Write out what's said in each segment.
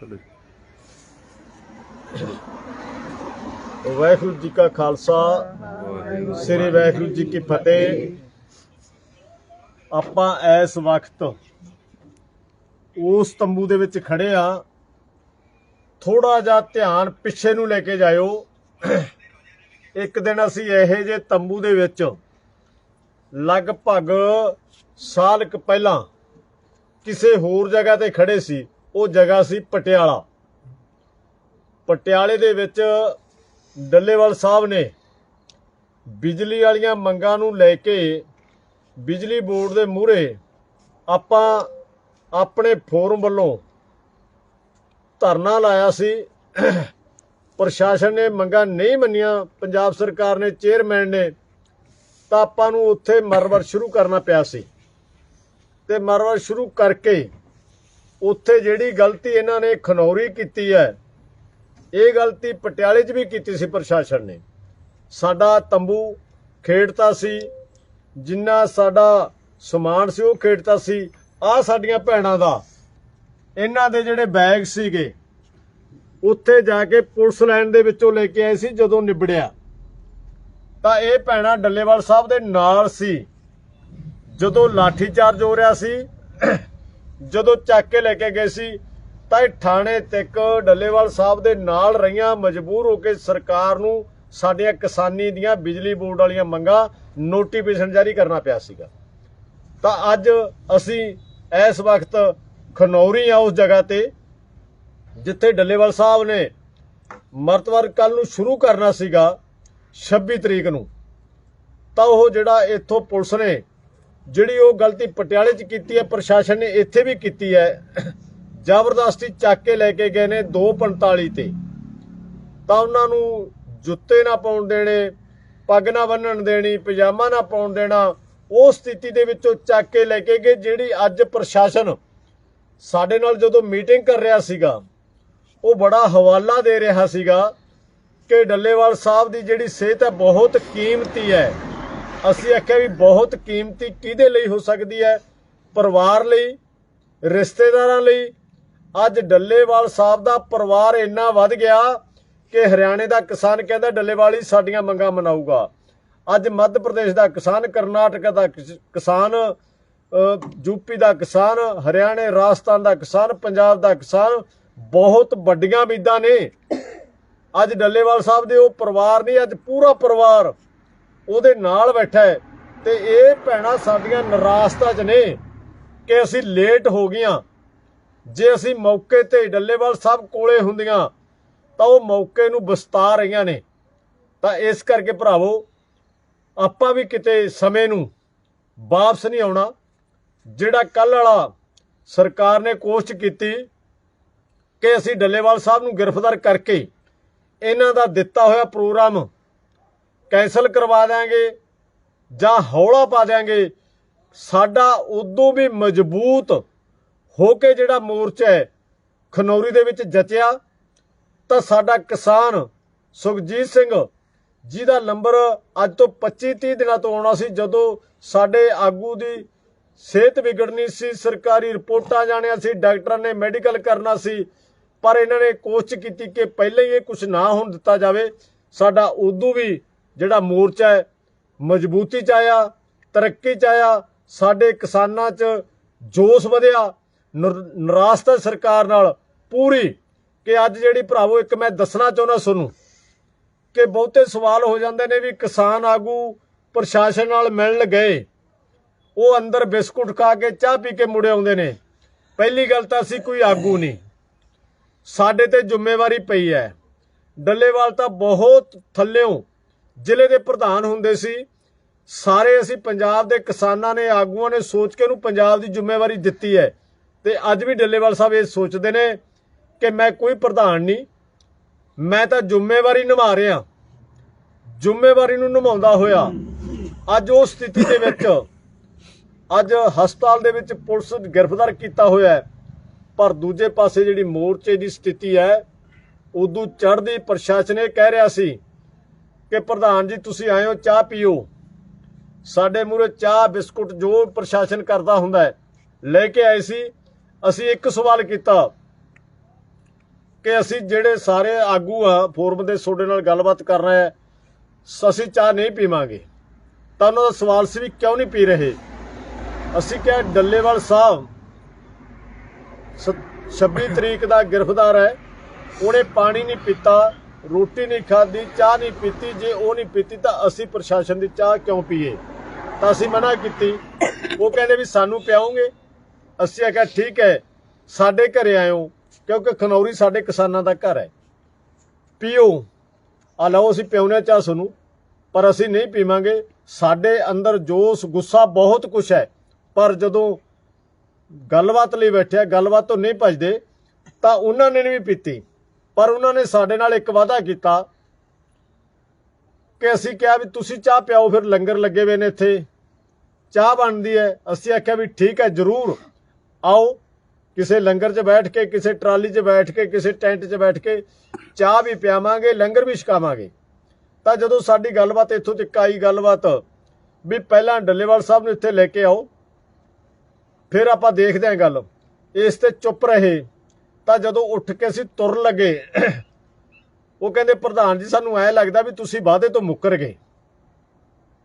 ਚਲੋ ਵਾਹਿਗੁਰੂ ਜੀ ਕਾ ਖਾਲਸਾ, ਸ੍ਰੀ ਵਾਹਿਗੁਰੂ ਜੀ ਕੀ ਫਤਿਹ। ਆਪਾਂ ਇਸ ਵਕਤ ਉਸ ਤੰਬੂ ਦੇ ਵਿੱਚ ਖੜੇ ਆ ਥੋੜਾ ਜਿਹਾ ਧਿਆਨ ਪਿੱਛੇ ਨੂੰ ਲੈ ਕੇ ਜਾਇਓ। ਇੱਕ ਦਿਨ ਅਸੀਂ ਇਹੋ ਜਿਹੇ ਤੰਬੂ ਦੇ ਵਿੱਚ ਲਗਭਗ ਸਾਲ ਕੁ ਪਹਿਲਾਂ ਕਿਸੇ ਹੋਰ ਜਗ੍ਹਾ ਤੇ ਖੜੇ ਸੀ। ਉਹ ਜਗ੍ਹਾ ਸੀ ਪਟਿਆਲਾ। ਪਟਿਆਲੇ ਦੇ ਵਿੱਚ ਡੱਲੇਵਾਲ ਸਾਹਿਬ ਨੇ ਬਿਜਲੀ ਵਾਲੀਆਂ ਮੰਗਾਂ ਨੂੰ ਲੈ ਕੇ ਬਿਜਲੀ ਬੋਰਡ ਦੇ ਮੂਹਰੇ ਆਪਾਂ ਆਪਣੇ ਫੋਰਮ ਵੱਲੋਂ ਧਰਨਾ ਲਾਇਆ ਸੀ। ਪ੍ਰਸ਼ਾਸਨ ਨੇ ਮੰਗਾਂ ਨਹੀਂ ਮੰਨੀਆਂ, ਪੰਜਾਬ ਸਰਕਾਰ ਨੇ, ਚੇਅਰਮੈਨ ਨੇ, ਤਾਂ ਆਪਾਂ ਨੂੰ ਉੱਥੇ ਮਰਵਰ ਸ਼ੁਰੂ ਕਰਨਾ ਪਿਆ ਸੀ। ਤੇ ਮਰਵਰ ਸ਼ੁਰੂ ਕਰਕੇ ਉੱਥੇ ਜਿਹੜੀ ਗਲਤੀ ਇਹਨਾਂ ਨੇ ਖਨੌਰੀ ਕੀਤੀ ਹੈ, ਇਹ ਗਲਤੀ ਪਟਿਆਲੇ 'ਚ ਵੀ ਕੀਤੀ ਸੀ ਪ੍ਰਸ਼ਾਸਨ ਨੇ। ਸਾਡਾ ਤੰਬੂ ਖੇਡਤਾ ਸੀ, ਜਿੰਨਾ ਸਾਡਾ ਸਮਾਨ ਸੀ ਉਹ ਖੇਡਤਾ ਸੀ। ਆ ਸਾਡੀਆਂ ਭੈਣਾਂ ਦਾ, ਇਹਨਾਂ ਦੇ ਜਿਹੜੇ ਬੈਗ ਸੀਗੇ, ਉੱਥੇ ਜਾ ਕੇ ਪੁਲਿਸ ਲਾਈਨ ਦੇ ਵਿੱਚੋਂ ਲੈ ਕੇ ਆਏ ਸੀ ਜਦੋਂ ਨਿਬੜਿਆ। ਤਾਂ ਇਹ ਭੈਣਾਂ ਡੱਲੇਵਾਲ ਸਾਹਿਬ ਦੇ ਨਾਲ ਸੀ, ਜਦੋਂ ਲਾਠੀ ਚਾਰਜ ਹੋ ਰਿਹਾ ਸੀ। ਜਦੋਂ ਚੱਕ ਕੇ ਲੈ ਕੇ ਗਏ ਸੀ, ਤਾਂ ਇਹ ਥਾਣੇ ਤੱਕ ਡੱਲੇਵਾਲ ਸਾਹਿਬ ਦੇ ਨਾਲ ਰਹੀਆਂ ਮਜਬੂਰ ਹੋ ਕੇ ਸਰਕਾਰ ਨੂੰ ਸਾਡੀਆਂ ਕਿਸਾਨੀ ਦੀਆਂ ਬਿਜਲੀ ਬੋਰਡ ਵਾਲੀਆਂ ਮੰਗਾਂ ਨੋਟੀਫਿਕੇਸ਼ਨ ਜਾਰੀ ਕਰਨਾ ਪਿਆ ਸੀਗਾ। ਤਾਂ ਅੱਜ ਅਸੀਂ ਇਸ ਵਕਤ ਖਨੌਰੀ ਆ ਉਸ ਜਗ੍ਹਾ ਤੇ, ਜਿੱਥੇ ਡੱਲੇਵਾਲ ਸਾਹਿਬ ਨੇ ਮਰਤਵਰ ਕੱਲ ਨੂੰ ਸ਼ੁਰੂ ਕਰਨਾ ਸੀਗਾ 26 ਤਰੀਕ ਨੂੰ। ਤਾਂ ਉਹ ਜਿਹੜਾ ਇੱਥੋਂ ਪੁਲਿਸ ਨੇ ਜਿਹੜੀ ਉਹ ਗਲਤੀ ਪਟਿਆਲੇ 'ਚ ਕੀਤੀ ਹੈ, ਪ੍ਰਸ਼ਾਸਨ ਨੇ ਇੱਥੇ ਵੀ ਕੀਤੀ ਹੈ, ਜ਼ਬਰਦਸਤੀ ਚੱਕ ਕੇ ਲੈ ਕੇ ਗਏ ਨੇ 245 ਤੇ। ਤਾਂ ਉਹਨਾਂ ਨੂੰ ਜੁੱਤੇ ਨਾ ਪਾਉਣ ਦੇਣੇ, ਪੱਗ ਨਾ ਬੰਨਣ ਦੇਣੀ, ਪਜਾਮਾ ਨਾ ਪਾਉਣ ਦੇਣਾ, ਉਹ ਸਥਿਤੀ ਦੇ ਵਿੱਚੋਂ ਚੱਕ ਕੇ ਲੈ ਕੇ ਗਏ, ਜਿਹੜੀ ਅੱਜ ਪ੍ਰਸ਼ਾਸਨ ਸਾਡੇ ਨਾਲ ਜਦੋਂ ਮੀਟਿੰਗ ਕਰ ਰਿਹਾ ਸੀਗਾ, ਉਹ ਬੜਾ ਹਵਾਲਾ ਦੇ ਰਿਹਾ ਸੀਗਾ ਕਿ ਡੱਲੇਵਾਲ ਸਾਹਿਬ ਦੀ ਜਿਹੜੀ ਸਿਹਤ ਹੈ, ਬਹੁਤ ਕੀਮਤੀ ਹੈ। ਅਸੀਂ ਆਖਿਆ ਵੀ ਬਹੁਤ ਕੀਮਤੀ ਕਿਹਦੇ ਲਈ ਹੋ ਸਕਦੀ ਹੈ? ਪਰਿਵਾਰ ਲਈ ਰਿਸ਼ਤੇਦਾਰਾਂ ਲਈ। ਅੱਜ ਡੱਲੇਵਾਲ ਸਾਹਿਬ ਦਾ ਪਰਿਵਾਰ ਇੰਨਾ ਵੱਧ ਗਿਆ ਕਿ ਹਰਿਆਣੇ ਦਾ ਕਿਸਾਨ ਕਹਿੰਦਾ ਡੱਲੇਵਾਲ ਹੀ ਸਾਡੀਆਂ ਮੰਗਾਂ ਮਨਾਊਗਾ। ਅੱਜ ਮੱਧ ਪ੍ਰਦੇਸ਼ ਦਾ ਕਿਸਾਨ ਕਰਨਾਟਕ ਦਾ ਕਿਸਾਨ ਅ, ਯੂਪੀ ਦਾ ਕਿਸਾਨ ਹਰਿਆਣੇ ਰਾਜਸਥਾਨ ਦਾ ਕਿਸਾਨ ਪੰਜਾਬ ਦਾ ਕਿਸਾਨ ਬਹੁਤ ਵੱਡੀਆਂ ਉਮੀਦਾਂ ਨੇ। ਅੱਜ ਡੱਲੇਵਾਲ ਸਾਹਿਬ ਦੇ ਉਹ ਪਰਿਵਾਰ ਨਹੀਂ ਅੱਜ ਪੂਰਾ ਪਰਿਵਾਰ ਉਹਦੇ ਨਾਲ ਬੈਠਾ ਹੈ। ਤੇ ਇਹ ਭੈਣਾਂ ਸਾਡੀਆਂ ਨਿਰਾਸ਼ਤਾ 'ਚ ਨੇ ਕਿ ਅਸੀਂ ਲੇਟ ਹੋ ਗਈਆਂ। ਜੇ ਅਸੀਂ ਮੌਕੇ ਤੇ ਡੱਲੇਵਾਲ ਸਾਹਿਬ ਕੋਲੇ ਹੁੰਦੀਆਂ, ਤਾਂ ਉਹ ਮੌਕੇ ਨੂੰ ਬਸਤਾ ਰਹੀਆਂ ਨੇ। ਤਾਂ ਇਸ ਕਰਕੇ ਭਰਾਵੋ, ਆਪਾਂ ਵੀ ਕਿਤੇ ਸਮੇਂ ਨੂੰ ਵਾਪਸ ਨਹੀਂ ਆਉਣਾ। ਜਿਹੜਾ ਕੱਲ ਵਾਲਾ ਸਰਕਾਰ ਨੇ ਕੋਸ਼ਿਸ਼ ਕੀਤੀ ਕਿ ਅਸੀਂ ਡੱਲੇਵਾਲ ਸਾਹਿਬ ਨੂੰ ਗ੍ਰਿਫਤਾਰ ਕਰਕੇ ਇਹਨਾਂ ਦਾ ਦਿੱਤਾ ਹੋਇਆ ਪ੍ਰੋਗਰਾਮ ਕੈਨਸਲ ਕਰਵਾ ਦਿਆਂਗੇ ਜਾਂ ਹੌਲਾ ਪਾ ਦਿਆਂਗੇ। ਸਾਡਾ ਉਦੋਂ ਵੀ ਮਜ਼ਬੂਤ ਹੋ ਕੇ ਜਿਹੜਾ ਮੋਰਚਾ ਹੈ, ਖਨੌਰੀ ਦੇ ਵਿੱਚ ਜਚਿਆ, ਤਾਂ ਸਾਡਾ ਕਿਸਾਨ ਸੁਖਜੀਤ ਸਿੰਘ ਜਿਹਦਾ ਨੰਬਰ ਅੱਜ ਤੋਂ 25 30 ਦਿਨਾਂ ਤੋਂ ਆਉਣਾ ਸੀ, ਜਦੋਂ ਸਾਡੇ ਆਗੂ ਦੀ ਸਿਹਤ ਵਿਗੜਨੀ ਸੀ, ਸਰਕਾਰੀ ਰਿਪੋਰਟਾਂ ਜਾਣਿਆ ਸੀ, ਡਾਕਟਰਾਂ ਨੇ ਮੈਡੀਕਲ ਕਰਨਾ ਸੀ, ਪਰ ਇਹਨਾਂ ਨੇ ਕੋਸ਼ਿਸ਼ ਕੀਤੀ ਕਿ ਪਹਿਲਾਂ ਹੀ ਇਹ ਕੁਝ ਨਾ ਹੋਣ ਦਿੱਤਾ ਜਾਵੇ। ਸਾਡਾ ਉਦੋਂ ਵੀ ਜਿਹੜਾ ਮੋਰਚਾ ਹੈ, ਮਜ਼ਬੂਤੀ ਚ ਆਇਆ, ਤਰੱਕੀ ਚ ਆਇਆ, ਸਾਡੇ ਕਿਸਾਨਾਂ ਚ ਜੋਸ਼ ਵਧਿਆ, ਨਿਰ- ਨਿਰਾਸ਼ਤਾ ਸਰਕਾਰ ਨਾਲ ਪੂਰੀ ਕਿ ਅੱਜ ਜਿਹੜੀ ਭਰਾਵੋ, ਇੱਕ ਮੈਂ ਦੱਸਣਾ ਚਾਹੁੰਦਾ ਤੁਹਾਨੂੰ ਕਿ ਬਹੁਤੇ ਸਵਾਲ ਹੋ ਜਾਂਦੇ ਨੇ ਵੀ ਕਿਸਾਨ ਆਗੂ ਪ੍ਰਸ਼ਾਸਨ ਨਾਲ ਮਿਲਣ ਗਏ। ਉਹ ਅੰਦਰ ਬਿਸਕੁਟ ਖਾ ਕੇ ਚਾਹ ਪੀ ਕੇ ਮੁੜੇ ਆਉਂਦੇ ਨੇ। ਪਹਿਲੀ ਗੱਲ ਤਾਂ ਅਸੀਂ ਕੋਈ ਆਗੂ ਨਹੀਂ। ਸਾਡੇ ਤੇ ਜ਼ਿੰਮੇਵਾਰੀ ਪਈ ਹੈ। ਡੱਲੇਵਾਲ ਤਾਂ ਬਹੁਤ ਥੱਲਿਓਂ ਜ਼ਿਲ੍ਹੇ ਦੇ ਪ੍ਰਧਾਨ ਹੁੰਦੇ ਸੀ। ਸਾਰੇ ਅਸੀਂ ਪੰਜਾਬ ਦੇ ਕਿਸਾਨਾਂ ਨੇ, ਆਗੂਆਂ ਨੇ ਸੋਚ ਕੇ ਉਹਨੂੰ ਪੰਜਾਬ ਦੀ ਜ਼ਿੰਮੇਵਾਰੀ ਦਿੱਤੀ ਹੈ। ਤੇ ਅੱਜ ਵੀ ਡੱਲੇਵਾਲ ਸਾਹਿਬ ਇਹ ਸੋਚਦੇ ਨੇ ਕਿ ਮੈਂ ਕੋਈ ਪ੍ਰਧਾਨ ਨਹੀਂ, ਮੈਂ ਤਾਂ ਜ਼ਿੰਮੇਵਾਰੀ ਨਿਭਾ ਰਿਹਾ। ਜ਼ਿੰਮੇਵਾਰੀ ਨੂੰ ਨਿਭਾਉਂਦਾ ਹੋਇਆ। ਅੱਜ ਉਹ ਸਥਿਤੀ ਦੇ ਵਿੱਚ, ਅੱਜ ਹਸਪਤਾਲ ਦੇ ਵਿੱਚ ਪੁਲਿਸ ਗ੍ਰਿਫਤਾਰ ਕੀਤਾ ਹੋਇਆ ਹੈ। ਪਰ ਦੂਜੇ ਪਾਸੇ ਜਿਹੜੀ ਮੋਰਚੇ ਦੀ ਸਥਿਤੀ ਹੈ, ਉਦੋਂ ਚੜ੍ਹਦੀ ਪ੍ਰਸ਼ਾਸਨ ਇਹ ਕਹਿ ਰਿਹਾ ਸੀ ਕਿ ਪ੍ਰਧਾਨ ਜੀ, ਤੁਸੀਂ ਆਏ ਹੋ, ਚਾਹ ਪੀਓ। ਸਾਡੇ ਮੂਹਰੇ ਚਾਹ, ਬਿਸਕੁਟ ਜੋ ਪ੍ਰਸ਼ਾਸਨ ਕਰਦਾ ਹੁੰਦਾ ਹੈ। ਲੈ ਕੇ ਆਏ ਸੀ। ਅਸੀਂ ਇੱਕ ਸਵਾਲ ਕੀਤਾ ਕਿ ਅਸੀਂ ਜਿਹੜੇ ਸਾਰੇ ਆਗੂ ਆ, ਫੋਰਮ ਦੇ ਤੁਹਾਡੇ ਨਾਲ ਗੱਲਬਾਤ ਕਰ ਰਹੇ ਆ, ਅਸੀਂ ਚਾਹ ਨਹੀਂ ਪੀਵਾਂਗੇ। ਤਾਂ ਉਹਨਾਂ ਦਾ ਸਵਾਲ ਸੀ ਵੀ ਕਿਉਂ ਨਹੀਂ ਪੀ ਰਹੇ? ਅਸੀਂ ਕਿਹਾ, ਡੱਲੇਵਾਲ ਸਾਹਿਬ ਸ- 26 ਤਰੀਕ ਦਾ ਗ੍ਰਿਫਤਾਰ ਹੈ। ਉਹਨੇ ਪਾਣੀ ਨਹੀਂ ਪੀਤਾ। ਰੋਟੀ ਨਹੀਂ ਖਾਧੀ ਚਾਹ ਨਹੀਂ ਪੀਤੀ, ਜੇ ਉਹ ਨਹੀਂ ਪੀਤੀ ਤਾਂ ਅਸੀਂ ਪ੍ਰਸ਼ਾਸਨ ਦੀ ਚਾਹ ਕਿਉਂ ਪੀਏ? ਤਾਂ ਅਸੀਂ ਮਨਾ ਕੀਤੀ। ਉਹ ਕਹਿੰਦੇ ਵੀ ਸਾਨੂੰ ਪਿਆਉਂਗੇ ਅਸੀਂ ਆਖਿਆ, ਠੀਕ ਹੈ, ਸਾਡੇ ਘਰੇ ਆਇਓ, ਕਿਉਂਕਿ ਖਨੌਰੀ ਸਾਡੇ ਕਿਸਾਨਾਂ ਦਾ ਘਰ ਹੈ। ਪੀਓ। ਆ ਲਓ, ਅਸੀਂ ਪਿਉਨੇ ਚਾਹ ਸਾਨੂੰ ਪਰ ਅਸੀਂ ਨਹੀਂ ਪੀਵਾਂਗੇ। ਸਾਡੇ ਅੰਦਰ ਜੋਸ਼, ਗੁੱਸਾ ਬਹੁਤ ਕੁਛ ਹੈ। ਪਰ ਜਦੋਂ ਗੱਲਬਾਤ ਲਈ ਬੈਠਿਆ ਗੱਲਬਾਤ ਤੋਂ ਨਹੀਂ ਭਜਦੇ, ਤਾਂ ਉਹਨਾਂ ਨੇ ਵੀ ਪੀਤੀ। ਪਰ ਉਹਨਾਂ ਨੇ ਸਾਡੇ ਨਾਲ ਇੱਕ ਵਾਅਦਾ ਕੀਤਾ ਕਿ ਅਸੀਂ ਕਿਹਾ ਵੀ ਤੁਸੀਂ ਚਾਹ ਪਿਆਓ, ਫਿਰ ਲੰਗਰ ਲੱਗੇ ਹੋਏ ਨੇ ਇੱਥੇ। ਚਾਹ ਬਣਦੀ ਹੈ। ਅਸੀਂ ਆਖਿਆ ਵੀ ਠੀਕ ਹੈ, ਜ਼ਰੂਰ। ਆਓ, ਕਿਸੇ ਲੰਗਰ 'ਚ ਬੈਠ ਕੇ, ਕਿਸੇ ਟਰਾਲੀ 'ਚ ਬੈਠ ਕੇ, ਕਿਸੇ ਟੈਂਟ 'ਚ ਬੈਠ ਕੇ ਚਾਹ ਵੀ ਪਿਆਵਾਂਗੇ, ਲੰਗਰ ਵੀ ਛਕਾਵਾਂਗੇ। ਤਾਂ ਜਦੋਂ ਸਾਡੀ ਗੱਲਬਾਤ ਇੱਥੋਂ ਤੱਕ ਆਈ, ਗੱਲਬਾਤ ਵੀ ਪਹਿਲਾਂ ਡੱਲੇਵਾਲ ਸਾਹਿਬ ਨੂੰ ਇੱਥੇ ਲੈ ਕੇ ਆਓ, ਫਿਰ ਆਪਾਂ ਦੇਖਦੇ ਹਾਂ ਗੱਲ। ਇਸ ਤੇ ਚੁੱਪ ਰਹੇ। ਤਾਂ ਜਦੋਂ ਉੱਠ ਕੇ ਅਸੀਂ ਤੁਰ ਲੱਗੇ ਉਹ ਕਹਿੰਦੇ ਪ੍ਰਧਾਨ ਜੀ ਸਾਨੂੰ ਐ ਲੱਗਦਾ ਵੀ ਤੁਸੀਂ ਵਾਅਦੇ ਤੋਂ ਮੁੱਕਰ ਗਏ।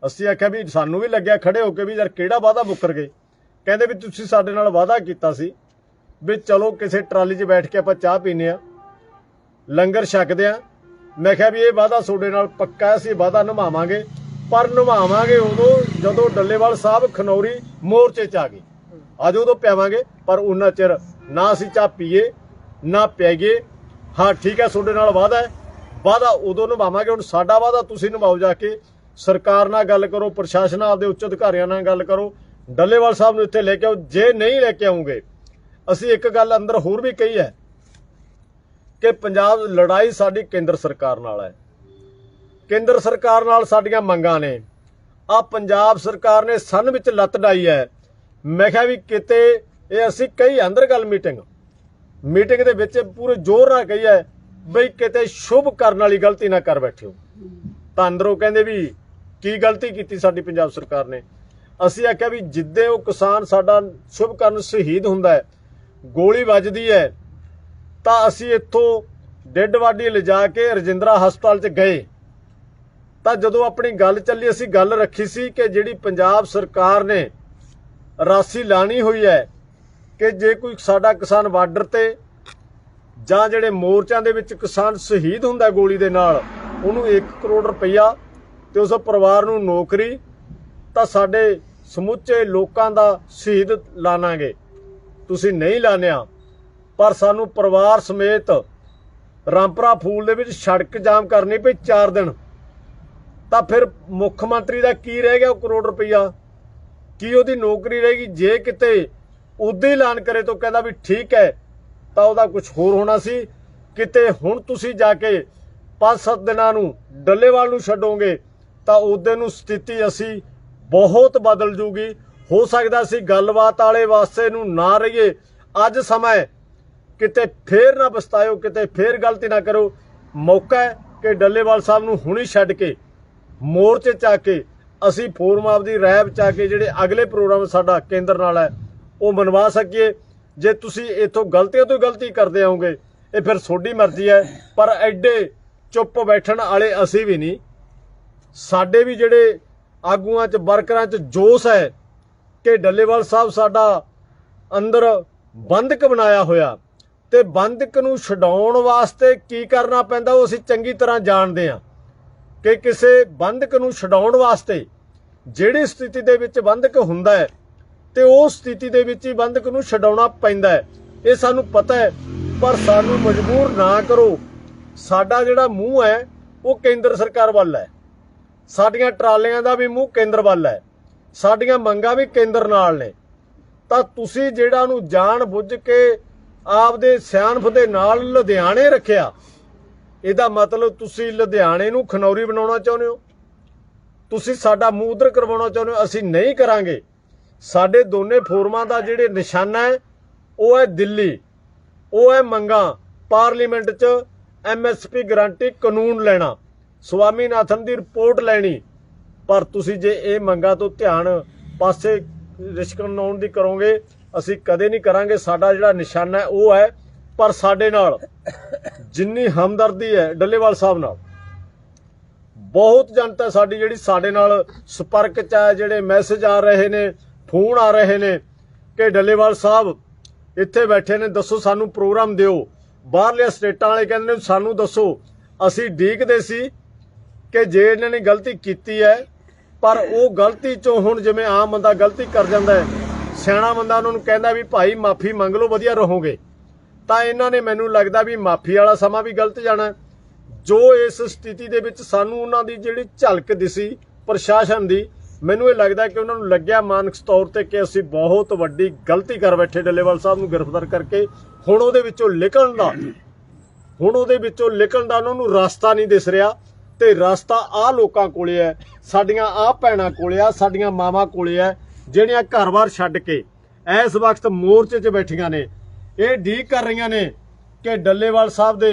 ਅਸੀਂ ਆਖਿਆ ਵੀ ਸਾਨੂੰ ਵੀ ਲੱਗਿਆ ਖੜੇ ਹੋ ਕੇ ਵੀ ਯਾਰ ਕਿਹੜਾ ਵਾਅਦਾ ਮੁੱਕਰ ਗਏ? ਕਹਿੰਦੇ ਵੀ ਤੁਸੀਂ ਸਾਡੇ ਨਾਲ ਵਾਅਦਾ ਕੀਤਾ ਸੀ ਵੀ ਚਲੋ ਕਿਸੇ ਟਰਾਲੀ 'ਚ ਬੈਠ ਕੇ ਆਪਾਂ ਚਾਹ ਪੀਨੇ ਆ ਲੰਗਰ ਛਕਦੇ ਆ ਮੈਂ ਕਿਹਾ ਵੀ ਇਹ ਵਾਅਦਾ ਤੁਹਾਡੇ ਨਾਲ ਪੱਕਾ ਹੈ, ਅਸੀਂ ਵਾਅਦਾ ਨਿਭਾਵਾਂਗੇ। ਪਰ ਨਿਭਾਵਾਂਗੇ ਉਦੋਂ ਜਦੋਂ ਡੱਲੇਵਾਲ ਸਾਹਿਬ ਖਨੌਰੀ ਮੋਰਚੇ 'ਚ ਆ ਗਏ। ਅੱਜ ਉਦੋਂ ਪਿਆਵਾਂਗੇ ਪਰ ਉਹਨਾਂ ਚਿਰ ਨਾ ਅਸੀਂ ਚਾਹ ਪੀਏ ਨਾ ਪਿਆਈਏ। ਹਾਂ, ਠੀਕ ਹੈ, ਤੁਹਾਡੇ ਨਾਲ ਵਾਅਦਾ ਹੈ। ਵਾਅਦਾ ਉਦੋਂ ਨਿਭਾਵਾਂਗੇ, ਹੁਣ ਸਾਡਾ ਵਾਅਦਾ ਤੁਸੀਂ ਨਿਭਾਓ ਜਾ ਕੇ। ਸਰਕਾਰ ਨਾਲ ਗੱਲ ਕਰੋ, ਪ੍ਰਸ਼ਾਸਨ ਨਾਲ ਦੇ ਉੱਚ ਅਧਿਕਾਰੀਆਂ ਨਾਲ ਗੱਲ ਕਰੋ। ਡੱਲੇਵਾਲ ਸਾਹਿਬ ਨੂੰ ਇੱਥੇ ਲੈ ਕੇ ਆਓ, ਜੇ ਨਹੀਂ ਲੈ ਕੇ ਆਉਂਗੇ, ਅਸੀਂ ਇੱਕ ਗੱਲ ਅੰਦਰ ਹੋਰ ਵੀ ਕਹੀ ਹੈ ਕਿ ਪੰਜਾਬ ਲੜਾਈ ਸਾਡੀ ਕੇਂਦਰ ਸਰਕਾਰ ਨਾਲ ਹੈ। ਕੇਂਦਰ ਸਰਕਾਰ ਨਾਲ ਸਾਡੀਆਂ ਮੰਗਾਂ ਨੇ। ਆ ਪੰਜਾਬ ਸਰਕਾਰ ਨੇ ਸਨ ਵਿੱਚ ਲੱਤ ਡਾਈ ਹੈ। ਮੈਂ ਕਿਹਾ ਵੀ ਕਿਤੇ ਇਹ ਅਸੀਂ ਕਈ ਅੰਦਰ ਗੱਲ ਮੀਟਿੰਗ। ਮੀਟਿੰਗ ਦੇ ਵਿੱਚ ਪੂਰੇ ਜ਼ੋਰ ਨਾਲ ਕਹੀ ਹੈ, ਬਈ ਕਿਤੇ ਸ਼ੁਭ ਕਰਨ ਵਾਲੀ ਗਲਤੀ ਨਾ ਕਰ ਬੈਠਿਓ ਤਾਂ ਅੰਦਰੋਂ ਕਹਿੰਦੇ ਵੀ ਕੀ ਗਲਤੀ ਕੀਤੀ ਸਾਡੀ ਪੰਜਾਬ ਸਰਕਾਰ ਨੇ? ਅਸੀਂ ਆਖਿਆ ਵੀ ਜਿੱਦੇ ਉਹ ਕਿਸਾਨ ਸਾਡਾ ਸ਼ੁਭ ਕਰਨ ਸ਼ਹੀਦ ਹੁੰਦਾ ਹੈ, ਗੋਲੀ ਵੱਜਦੀ ਹੈ, ਤਾਂ ਅਸੀਂ ਇੱਥੋਂ ਡੈੱਡ ਬਾਡੀ ਲਿਜਾ ਕੇ ਰਜਿੰਦਰਾ ਹਸਪਤਾਲ 'ਚ ਗਏ। ਤਾਂ ਜਦੋਂ ਆਪਣੀ ਗੱਲ ਚੱਲੀ, ਅਸੀਂ ਗੱਲ ਰੱਖੀ ਸੀ ਕਿ ਜਿਹੜੀ ਪੰਜਾਬ ਸਰਕਾਰ ਨੇ ਰਾਸੀ ਲਾਣੀ ਹੋਈ ਹੈ ਕਿ ਜੇ ਕੋਈ ਸਾਡਾ ਕਿਸਾਨ ਬਾਰਡਰ ਤੇ ਜਾਂ ਜਿਹੜੇ ਮੋਰਚਿਆਂ ਦੇ ਵਿੱਚ ਕਿਸਾਨ ਸ਼ਹੀਦ ਹੁੰਦਾ ਗੋਲੀ ਦੇ ਨਾਲ, ਉਹਨੂੰ 1 ਕਰੋੜ ਰੁਪਈਆ ਤੇ ਉਸ ਪਰਿਵਾਰ ਨੂੰ ਨੌਕਰੀ, ਤਾਂ ਸਾਡੇ ਸਮੁੱਚੇ ਲੋਕਾਂ ਦਾ ਸ਼ਹੀਦ ਲਾਣਾਗੇ ਤੁਸੀਂ ਨਹੀਂ ਲਾਣਿਆ ਪਰ ਸਾਨੂੰ ਪਰਿਵਾਰ ਸਮੇਤ ਰਾਮਪਰਾ ਫੂਲ ਦੇ ਵਿੱਚ ਸੜਕ ਜਾਮ ਕਰਨੀ ਪਈ 4 ਦਿਨ। ਤਾਂ ਫਿਰ ਮੁੱਖ ਮੰਤਰੀ ਦਾ ਕੀ ਰਹਿ ਗਿਆ ਉਹ ਕਰੋੜ ਰੁਪਈਆ? ਕੀ ਉਹਦੀ ਨੌਕਰੀ ਰਹੇਗੀ? ਜੇ ਕਿਤੇ ਉਦੋਂ ਹੀ ਐਲਾਨ ਕਰੇ ਤੋਂ ਕਹਿੰਦਾ ਵੀ ਠੀਕ ਹੈ, ਤਾਂ ਉਹਦਾ ਕੁਝ ਹੋਰ ਹੋਣਾ ਸੀ। ਕਿਤੇ ਹੁਣ ਤੁਸੀਂ ਜਾ ਕੇ 5-7 ਦਿਨਾਂ ਨੂੰ ਡੱਲੇਵਾਲ ਨੂੰ ਛੱਡੋਗੇ, ਤਾਂ ਉਦੋਂ ਨੂੰ ਸਥਿਤੀ ਅਸੀਂ ਬਹੁਤ ਬਦਲ ਜੂਗੀ। ਹੋ ਸਕਦਾ ਸੀ ਗੱਲਬਾਤ ਵਾਲੇ ਵਾਸਤੇ ਨੂੰ ਨਾ ਰਹੀਏ। ਅੱਜ ਸਮਾਂ ਕਿਤੇ ਫੇਰ ਨਾ ਪਛਤਾਇਓ, ਕਿਤੇ ਫੇਰ ਗਲਤੀ ਨਾ ਕਰੋ। ਮੌਕਾ ਹੈ ਕਿ ਡੱਲੇਵਾਲ ਸਾਹਿਬ ਨੂੰ ਹੁਣੀ ਛੱਡ ਕੇ, ਮੋਰਚੇ ਚ ਆ ਕੇ, ਅਸੀਂ ਫੋਰਮ ਆਫ ਦੀ ਰੈਬ ਚ ਆ ਕੇ ਜਿਹੜੇ ਅਗਲੇ ਪ੍ਰੋਗਰਾਮ ਸਾਡਾ ਕੇਂਦਰ ਨਾਲ ਹੈ ਉਹ ਮਨਵਾ ਸਕੀਏ। ਜੇ ਤੁਸੀਂ ਇਥੋਂ ਗਲਤੀਆਂ ਤੋਂ ਗਲਤੀ ਕਰਦੇ ਆਓਗੇ ਇਹ ਫਿਰ ਤੁਹਾਡੀ ਮਰਜ਼ੀ ਹੈ। ਪਰ ਐਡੇ ਚੁੱਪ ਬੈਠਣ ਵਾਲੇ ਅਸੀਂ ਵੀ ਨਹੀਂ। ਸਾਡੇ ਵੀ ਜਿਹੜੇ ਆਗੂਆਂ ਚ, ਵਰਕਰਾਂ ਚ ਜੋਸ਼ ਹੈ ਕਿ ਡੱਲੇਵਾਲ ਸਾਹਿਬ ਸਾਡਾ ਅੰਦਰ ਬੰਦਕ ਬਣਾਇਆ ਹੋਇਆ। ਤੇ ਬੰਦਕ ਨੂੰ ਛਡਾਉਣ ਵਾਸਤੇ ਕੀ ਕਰਨਾ ਪੈਂਦਾ ਉਹ ਅਸੀਂ ਚੰਗੀ ਤਰ੍ਹਾਂ ਜਾਣਦੇ ਹਾਂ। ਕਿ ਕਿਸੇ ਬੰਦਕ ਨੂੰ ਛਡਾਉਣ ਵਾਸਤੇ ਜਿਹੜੀ ਸਥਿਤੀ ਦੇ ਵਿੱਚ ਬੰਦਕ ਹੁੰਦਾ ਹੈ ਤੇ ਉਸ ਸਥਿਤੀ ਦੇ ਵਿੱਚ ਹੀ ਬੰਦਕ ਨੂੰ ਛਡਾਉਣਾ ਪੈਂਦਾ ਹੈ। ਇਹ ਸਾਨੂੰ ਪਤਾ ਹੈ, ਪਰ ਸਾਨੂੰ ਮਜਬੂਰ ਨਾ ਕਰੋ। ਸਾਡਾ ਜਿਹੜਾ ਮੂੰਹ ਹੈ, ਉਹ ਕੇਂਦਰ ਸਰਕਾਰ ਵੱਲ ਹੈ। ਸਾਡੀਆਂ ਟਰਾਲੀਆਂ ਦਾ ਵੀ ਮੂੰਹ ਕੇਂਦਰ ਵੱਲ ਹੈ। ਸਾਡੀਆਂ ਮੰਗਾਂ ਵੀ ਕੇਂਦਰ ਨਾਲ ਨੇ। ਤਾਂ ਤੁਸੀਂ ਜਿਹੜਾ ਨੂੰ ਜਾਣ ਬੁੱਝ ਕੇ ਆਪਦੇ ਸਿਆਣਫ ਦੇ ਨਾਲ ਲੁਧਿਆਣੇ ਰੱਖਿਆ, ਇਹਦਾ ਮਤਲਬ ਤੁਸੀਂ ਲੁਧਿਆਣੇ ਨੂੰ ਖਨੌਰੀ ਬਣਾਉਣਾ ਚਾਹੁੰਦੇ ਹੋ? ਤੁਸੀਂ ਸਾਡਾ ਮੂੰਹ ਉਧਰ ਕਰਵਾਉਣਾ ਚਾਹੁੰਦੇ ਹੋ? ਅਸੀਂ ਨਹੀਂ ਕਰਾਂਗੇ। ਸਾਡੇ ਦੋਨੇ ਫੋਰਮਾਂ ਦਾ ਜਿਹੜੇ ਨਿਸ਼ਾਨਾ ਹੈ, ਉਹ ਹੈ ਦਿੱਲੀ, ਉਹ ਹੈ ਮੰਗਾ, ਪਾਰਲੀਮੈਂਟ 'ਚ ਐਮਐਸਪੀ ਗਰੰਟੀ ਕਾਨੂੰਨ ਲੈਣਾ। ਸਵਾਮੀਨਾਥਨ ਦੀ ਰਿਪੋਰਟ ਲੈਣੀ। ਪਰ ਤੁਸੀਂ ਜੇ ਇਹ ਮੰਗਾ ਤੋਂ ਧਿਆਨ ਪਾਸੇ ਰਿਸ਼ਕਣਾਉਣ ਦੀ ਕਰੋਗੇ, ਅਸੀਂ ਕਦੇ ਨਹੀਂ ਕਰਾਂਗੇ। ਸਾਡਾ ਜਿਹੜਾ ਨਿਸ਼ਾਨਾ ਹੈ, ਉਹ ਹੈ ਪਰ ਸਾਡੇ ਨਾਲ, ਜਿੰਨੀ ਹਮਦਰਦੀ ਹੈ ਡੱਲੇਵਾਲ ਸਾਹਿਬ ਨਾਲ, ਬਹੁਤ ਜਨਤਾ ਸਾਡੀ ਜਿਹੜੀ ਸਾਡੇ ਨਾਲ ਸੰਪਰਕ ਚ ਆ ਜਿਹੜੇ ਮੈਸੇਜ ਆ ਰਹੇ ਨੇ ਫੋਨ ਆ ਰਹੇ ਨੇ ਕਿ ਡੱਲੇਵਾਲ ਸਾਹਿਬ, ਇੱਥੇ ਬੈਠੇ ਨੇ, ਦੱਸੋ ਸਾਨੂੰ ਪ੍ਰੋਗਰਾਮ ਦਿਓ। ਬਾਹਰਲੇ ਸਟੇਟਾਂ ਵਾਲੇ ਕਹਿੰਦੇ ਨੇ, ਸਾਨੂੰ ਦੱਸੋ। ਅਸੀਂ ਡੀਕਦੇ ਸੀ ਕਿ ਜੇ ਇਹਨਾਂ ਨੇ ਗਲਤੀ ਕੀਤੀ ਹੈ, ਪਰ ਉਹ ਗਲਤੀ ਚੋਂ ਹੁਣ ਜਿਵੇਂ ਆਮ ਬੰਦਾ ਗਲਤੀ ਕਰ ਜਾਂਦਾ ਹੈ, ਸਿਆਣਾ ਬੰਦਾ ਉਹਨਾਂ ਨੂੰ ਕਹਿੰਦਾ ਵੀ ਭਾਈ ਮਾਫੀ ਮੰਗ ਲਓ, ਵਧੀਆ ਰਹੋਗੇ। ਤਾਂ ਇਹਨਾਂ ਨੇ ਮੈਨੂੰ ਲੱਗਦਾ ਵੀ ਮਾਫੀ ਵਾਲਾ ਸਮਾਂ ਵੀ ਗਲਤ ਜਾਣਾ ਜੋ ਇਸ ਸਥਿਤੀ ਦੇ ਵਿੱਚ ਸਾਨੂੰ ਉਹਨਾਂ ਦੀ ਜਿਹੜੀ ਝਲਕ ਦਿਸੀ, ਪ੍ਰਸ਼ਾਸਨ ਦੀ ਮੈਨੂੰ ਇਹ ਲੱਗਦਾ ਕਿ ਉਹਨਾਂ ਨੂੰ ਲੱਗਿਆ ਮਾਨਸਿਕ ਤੌਰ ਤੇ ਕਿ ਅਸੀਂ ਬਹੁਤ ਵੱਡੀ ਗਲਤੀ ਕਰ ਬੈਠੇ ਡੱਲੇਵਾਲ ਸਾਹਿਬ ਨੂੰ ਗ੍ਰਿਫਤਾਰ ਕਰਕੇ। ਹੁਣ ਉਹਦੇ ਵਿੱਚੋਂ ਨਿਕਲਣ ਦਾ ਹੁਣ ਉਹਦੇ ਵਿੱਚੋਂ ਨਿਕਲਣ ਦਾ ਉਹਨਾਂ ਨੂੰ ਰਸਤਾ ਨਹੀਂ ਦਿਸ ਰਿਹਾ। ਤੇ ਰਸਤਾ ਆ ਲੋਕਾਂ ਕੋਲੇ ਹੈ, ਸਾਡੀਆਂ ਆ ਭੈਣਾਂ ਕੋਲੇ ਆ, ਸਾਡੀਆਂ ਮਾਵਾਂ ਕੋਲੇ ਹੈ ਜਿਹੜੀਆਂ ਘਰ-ਬਾਰ ਛੱਡ ਕੇ ਇਸ ਵਕਤ ਮੋਰਚੇ 'ਚ ਬੈਠੀਆਂ ਨੇ। ਇਹ ਡੀਕ ਕਰ ਰਹੀਆਂ ਨੇ ਕਿ ਡੱਲੇਵਾਲ ਸਾਹਿਬ ਦੇ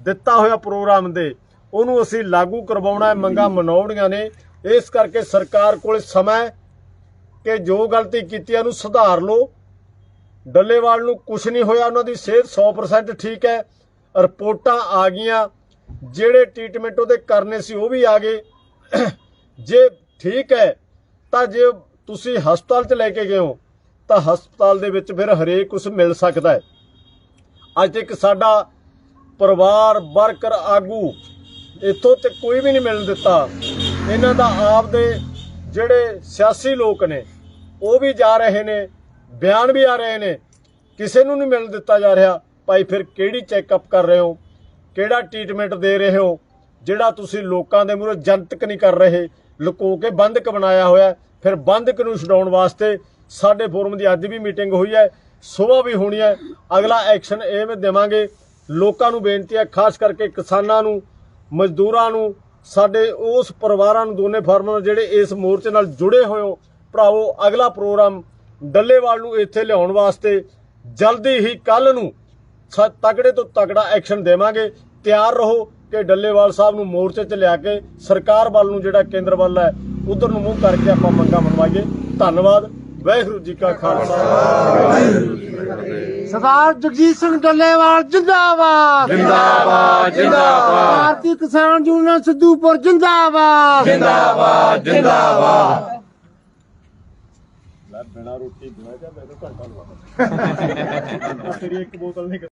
ਦਿੱਤਾ ਹੋਇਆ ਪ੍ਰੋਗਰਾਮ ਦੇ ਉਹਨੂੰ ਅਸੀਂ ਲਾਗੂ ਕਰਵਾਉਣਾ ਹੈ, ਮੰਗਾਂ ਮਨਾਉਣੀਆਂ ਨੇ। ਇਸ ਕਰਕੇ ਸਰਕਾਰ ਕੋਲ ਸਮਾਂ ਕਿ ਜੋ ਗਲਤੀ ਕੀਤੀ ਉਹਨੂੰ ਸੁਧਾਰ ਲਓ। ਡੱਲੇਵਾਲ ਨੂੰ ਕੁਝ ਨਹੀਂ ਹੋਇਆ, ਉਹਨਾਂ ਦੀ ਸਿਹਤ 100% ਠੀਕ ਹੈ। ਰਿਪੋਰਟਾਂ ਆ ਗਈਆਂ। ਜਿਹੜੇ ਟ੍ਰੀਟਮੈਂਟ ਉਹਦੇ ਕਰਨੇ ਸੀ ਉਹ ਵੀ ਆ ਗਏ। ਜੇ ਠੀਕ ਹੈ, ਤਾਂ ਜੇ ਤੁਸੀਂ ਹਸਪਤਾਲ 'ਚ ਲੈ ਕੇ ਗਏ ਹੋ, ਤਾਂ ਹਸਪਤਾਲ ਦੇ ਵਿੱਚ ਫਿਰ ਹਰੇਕ ਕੁਝ ਮਿਲ ਸਕਦਾ ਹੈ। ਅੱਜ ਤੱਕ ਸਾਡਾ ਪਰਿਵਾਰ ਵਰਕਰ ਆਗੂ ਇੱਥੋਂ ਤੇ ਕੋਈ ਵੀ ਨਹੀਂ ਮਿਲਣ ਦਿੱਤਾ। ਇਹਨਾਂ ਦਾ ਆਪ ਦੇ ਜਿਹੜੇ ਸਿਆਸੀ ਲੋਕ ਨੇ, ਉਹ ਵੀ ਜਾ ਰਹੇ ਨੇ, ਬਿਆਨ ਵੀ ਆ ਰਹੇ ਨੇ। ਕਿਸੇ ਨੂੰ ਨਹੀਂ ਮਿਲਣ ਦਿੱਤਾ ਜਾ ਰਿਹਾ, ਭਾਈ ਫਿਰ ਕਿਹੜੀ ਚੈੱਕਅਪ ਕਰ ਰਹੇ ਹੋ? ਕਿਹੜਾ ਟ੍ਰੀਟਮੈਂਟ ਦੇ ਰਹੇ ਹੋ? ਜਿਹੜਾ ਤੁਸੀਂ ਲੋਕਾਂ ਦੇ ਮੂਹਰੇ ਜਨਤਕ ਨਹੀਂ ਕਰ ਰਹੇ, ਲੁਕੋ ਕੇ ਬੰਦਕ ਬਣਾਇਆ ਹੋਇਆ, ਫਿਰ ਬੰਦਕ ਨੂੰ ਛਡਾਉਣ ਵਾਸਤੇ ਸਾਡੇ ਫੋਰਮ ਦੀ ਅੱਜ ਵੀ ਮੀਟਿੰਗ ਹੋਈ ਹੈ ਸਵੇਰ ਵੀ ਹੋਣੀ ਹੈ। ਅਗਲਾ ਐਕਸ਼ਨ ਇਹ ਮੈਂ ਦੇਵਾਂਗੇ। ਲੋਕਾਂ ਨੂੰ ਬੇਨਤੀ ਹੈ, ਖਾਸ ਕਰਕੇ ਕਿਸਾਨਾਂ ਨੂੰ, ਮਜ਼ਦੂਰਾਂ ਨੂੰ ਸਾਡੇ ਉਸ ਪਰਿਵਾਰਾਂ ਨੂੰ, ਦੋਨੇ ਫਾਰਮਰ ਜਿਹੜੇ ਇਸ ਮੋਰਚੇ ਨਾਲ ਜੁੜੇ ਹੋਏ ਹੋ, ਭਰਾਵੋ, ਅਗਲਾ ਪ੍ਰੋਗਰਾਮ ਡੱਲੇਵਾਲ ਨੂੰ ਇੱਥੇ ਲਿਆਉਣ ਵਾਸਤੇ ਜਲਦੀ ਹੀ ਕੱਲ ਨੂੰ ਸ- ਤਗੜੇ ਤੋਂ ਤਗੜਾ ਐਕਸ਼ਨ ਦੇਵਾਂਗੇ। ਤਿਆਰ ਰਹੋ ਕਿ ਡੱਲੇਵਾਲ ਸਾਹਿਬ ਨੂੰ ਮੋਰਚੇ 'ਚ ਲਿਆ ਕੇ ਸਰਕਾਰ ਵੱਲ ਨੂੰ ਜਿਹੜਾ ਕੇਂਦਰ ਵੱਲ ਹੈ, ਉਧਰ ਨੂੰ ਮੂੰਹ ਕਰਕੇ ਆਪਾਂ ਮੰਗਾਂ ਮਨਵਾਈਏ। ਧੰਨਵਾਦ। ਵਾਹਿਗੁਰੂ ਜੀ ਕਾ ਖਾਲਸਾ। ਸਰਦਾਰ ਜਗਜੀਤ ਸਿੰਘ ਡੱਲੇਵਾਲ ਜਿੰਦਾਬਾਦ। ਜਿੰਦਾਬਾਦ ਜਿੰਦਾਬਾਦ। ਭਾਰਤੀ ਕਿਸਾਨ ਯੂਨੀਅਨ ਸਿੱਧੂਪੁਰ ਜਿੰਦਾਬਾਦ। ਜਿੰਦਾਬਾਦ ਜਿੰਦਾਬਾਦ। ਲੈ ਬਿਨਾ ਰੋਟੀ ਬਿਨਾ ਜਾਂ ਮੈਨੂੰ ਘੰਟਾ ਲਵਾ ਤੇਰੀ ਇੱਕ ਬੋਤਲ ਨਹੀਂ